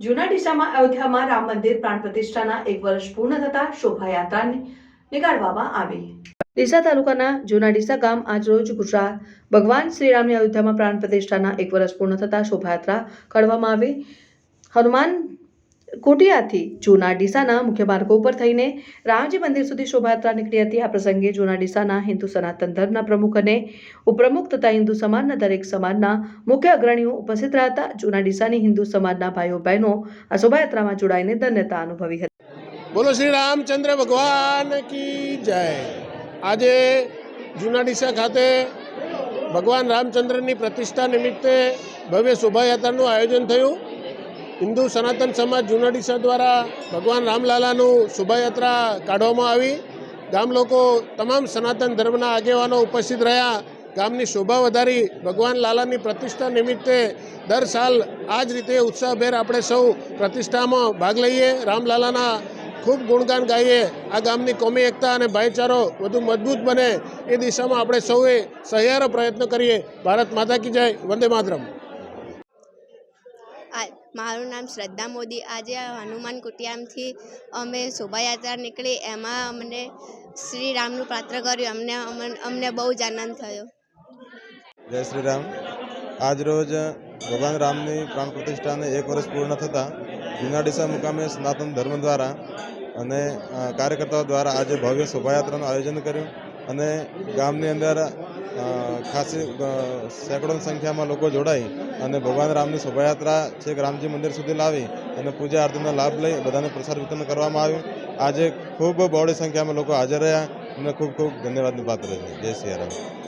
જૂના ડીસામાં અયોધ્યામાં રામ મંદિર પ્રાણ પ્રતિષ્ઠાના એક વર્ષ પૂર્ણ થતા શોભાયાત્રા નીકાળવામાં આવી. ડીસા તાલુકાના જૂના ડીસા ગામ આજરોજ ગુજરાત ભગવાન શ્રીરામની અયોધ્યામાં પ્રાણ પ્રતિષ્ઠાના એક વર્ષ પૂર્ણ થતા શોભાયાત્રા કાઢવામાં આવી. હનુમાન કોટિયાથી જૂના ડીસાના મુખ્ય માર્ગો ઉપર થઈને રામજી મંદિર સુધી શોભાયાત્રા નીકળી હતી. આ પ્રસંગે જૂના ડીસાના હિન્દુ સનાતન ધર્મના પ્રમુખ અને ઉપપ્રમુખ તથા હિન્દુ સમાજના દરેક સમાજના મુખ્ય અગ્રણીઓ ઉપસ્થિત રહ્યા હતા. જૂના ડીસાની હિન્દુ સમાજના ભાઈઓ, બહેનો આ શોભાયાત્રામાં જોડાઈને ધન્યતા અનુભવી હતી. બોલો શ્રી રામચંદ્ર ભગવાન કી જય. આજે જૂના ડીસા ખાતે ભગવાન રામચંદ્રની પ્રતિષ્ઠા નિમિત્તે ભવ્ય શોભાયાત્રાનું આયોજન થયું. હિન્દુ સનાતન સમાજ જૂના ડીસા દ્વારા ભગવાન રામલાલાનું શોભાયાત્રા કાઢવામાં આવી. ગામ લોકો તમામ સનાતન ધર્મના આગેવાનો ઉપસ્થિત રહ્યા. ગામની શોભા વધારી ભગવાન લાલાની પ્રતિષ્ઠા નિમિત્તે દર સાલ આ જ રીતે ઉત્સાહભેર આપણે સૌ પ્રતિષ્ઠામાં ભાગ લઈએ. રામલાલાના ખૂબ ગુણગાન ગાઈએ. આ ગામની કોમી એકતા અને ભાઈચારો વધુ મજબૂત બને એ દિશામાં આપણે સૌએ સહિયારો પ્રયત્ન કરીએ. ભારત માતા કી જય. વંદે માતરમ. મારું નામ શ્રદ્ધા મોદી. આજે હનુમાન કુટિયામથી અમે શોભાયાત્રા નીકળી. એમાં અમને શ્રી રામનું પાત્ર કર્યું. અમને અમન- બહુ જ આનંદ થયો. જય શ્રી રામ. આજ રોજ ભગવાન રામની પ્રાણ પ્રતિષ્ઠાને એક વર્ષ પૂર્ણ થતાં જુનાડીસા મુકામે સનાતન ધર્મ દ્વારા અને કાર્યકર્તાઓ દ્વારા આજે ભવ્ય શોભાયાત્રાનું આયોજન કર્યું અને ગામની અંદર ખાસી સેંકડોની સંખ્યામાં લોકો જોડાઈ અને ભગવાન રામની શોભાયાત્રા છેક રામજી મંદિર સુધી લાવી અને પૂજા આરતીનો લાભ લઈ બધાને પ્રસાર વિતરણ કરવામાં આવ્યું. આજે ખૂબ બહોળી સંખ્યામાં લોકો હાજર રહ્યા અને ખૂબ ખૂબ ધન્યવાદનું પાત્ર છે. જય સિયા રામ